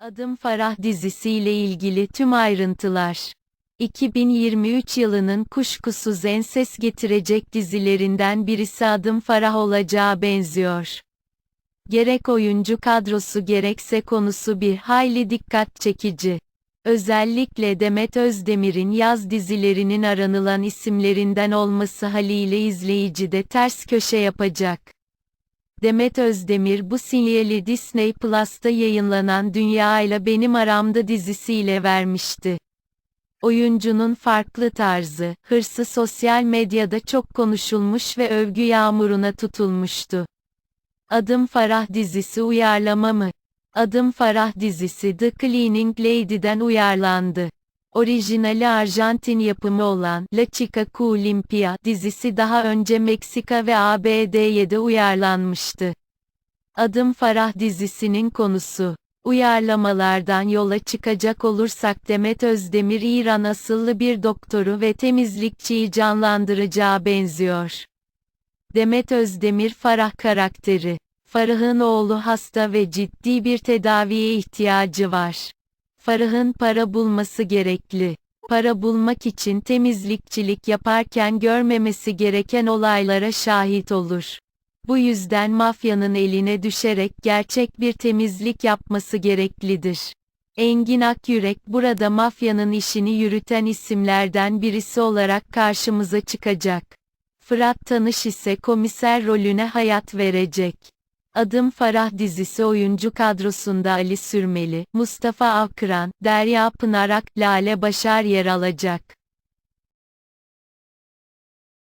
Adım Farah dizisiyle ilgili tüm ayrıntılar. 2023 yılının kuşkusuz en ses getirecek dizilerinden birisi Adım Farah olacağı benziyor. Gerek oyuncu kadrosu gerekse konusu bir hayli dikkat çekici. Özellikle Demet Özdemir'in yaz dizilerinin aranılan isimlerinden olması haliyle izleyicide ters köşe yapacak. Demet Özdemir bu sinyali Disney Plus'ta yayınlanan Dünya ile Benim Aramda dizisiyle vermişti. Oyuncunun farklı tarzı, hırsı sosyal medyada çok konuşulmuş ve övgü yağmuruna tutulmuştu. Adım Farah dizisi uyarlama mı? Adım Farah dizisi The Cleaning Lady'den uyarlandı. Orijinali Arjantin yapımı olan La Chica Culimpia dizisi daha önce Meksika ve ABD'ye de uyarlanmıştı. Adım Farah dizisinin konusu. Uyarlamalardan yola çıkacak olursak Demet Özdemir İran asıllı bir doktoru ve temizlikçiyi canlandıracağı benziyor. Demet Özdemir Farah karakteri. Farah'ın oğlu hasta ve ciddi bir tedaviye ihtiyacı var. Farah'ın para bulması gerekli. Para bulmak için temizlikçilik yaparken görmemesi gereken olaylara şahit olur. Bu yüzden mafyanın eline düşerek gerçek bir temizlik yapması gereklidir. Engin Akyürek burada mafyanın işini yürüten isimlerden birisi olarak karşımıza çıkacak. Fırat Tanış ise komiser rolüne hayat verecek. Adım Farah dizisi oyuncu kadrosunda Ali Sürmeli, Mustafa Avkıran, Derya Pınarak, Lale Başar yer alacak.